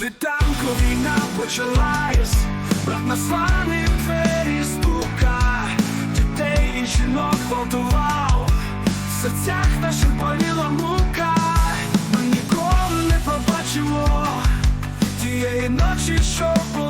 світанку війна почалась, брат на в двері стука, дітей і жінок гвалтував, в серцях наших боліла мука, ми ніколи не побачимо тієї ночі, що була,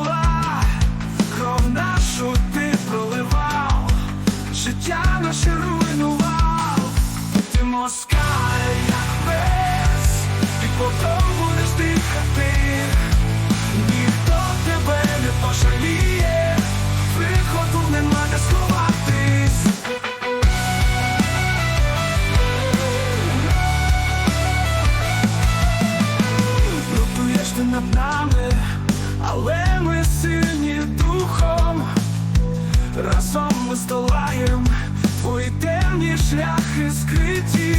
Разом ми здолаєм твої темні шляхи скриті.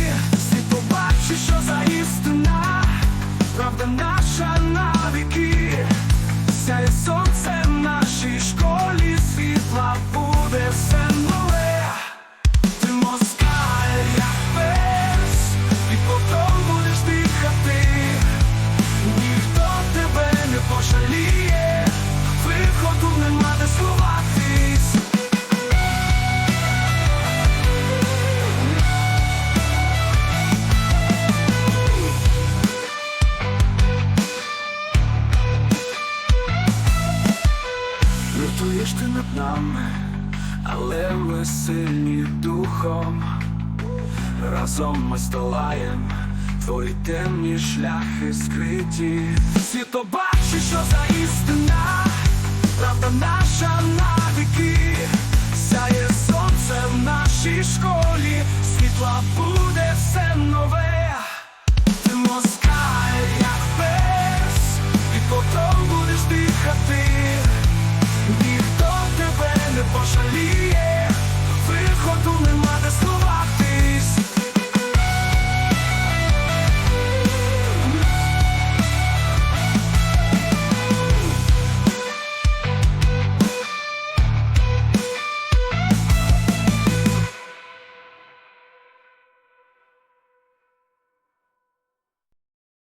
Ти побачиш, що Лютуєш ти над нами, але ми сильні духом. Разом ми здолаєм твої темні шляхи скриті. Світо бачить, що за істина, правда наша навіки. Сяє сонце в нашій школі, світла буде все нове.